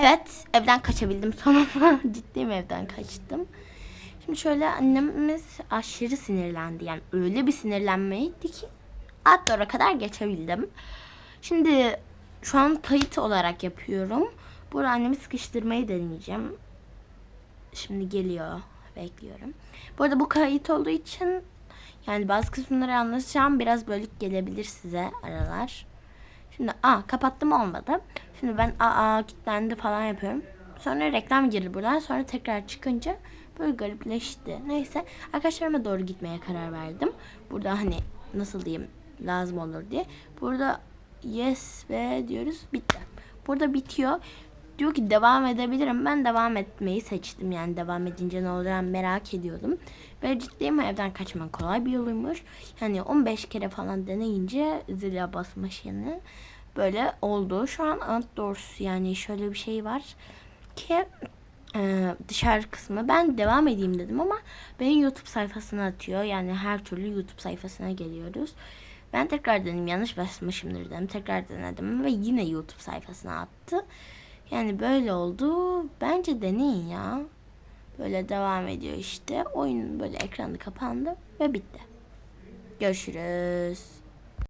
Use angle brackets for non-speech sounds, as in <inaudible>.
Evet evden kaçabildim sonunda. <laughs> Ciddiyim evden kaçtım. Şimdi şöyle annemiz aşırı sinirlendi. Yani öyle bir sinirlenmeydi ki Outdoor'a kadar geçebildim. Şimdi şu an kayıt olarak yapıyorum. Burada annemi sıkıştırmayı deneyeceğim. Şimdi geliyor. Bekliyorum. Bu arada bu kayıt olduğu için yani bazı kısımları anlatacağım. Biraz bölük gelebilir size aralar. Şimdi aa kapattım olmadı. Şimdi ben aa kilitlendi falan yapıyorum. Sonra reklam girdi buradan. Sonra tekrar çıkınca böyle garipleşti. Neyse arkadaşlarıma doğru gitmeye karar verdim. Burada hani nasıl diyeyim lazım olur diye. Burada yes ve diyoruz bitti. Burada bitiyor. Diyor ki devam edebilirim. Ben devam etmeyi seçtim. Yani devam edince ne ben merak ediyordum. Ve ciddiyim evden kaçmak kolay bir yoluymuş. Yani 15 kere falan deneyince zile basmış yani. Böyle oldu. Şu an outdoors yani şöyle bir şey var ki e, dışarı kısmı ben devam edeyim dedim ama beni YouTube sayfasına atıyor. Yani her türlü YouTube sayfasına geliyoruz. Ben tekrar denedim yanlış basmışımdır dedim. Tekrar denedim ve yine YouTube sayfasına attı. Yani böyle oldu. Bence deneyin ya. Böyle devam ediyor işte. Oyun böyle ekranı kapandı ve bitti. Görüşürüz.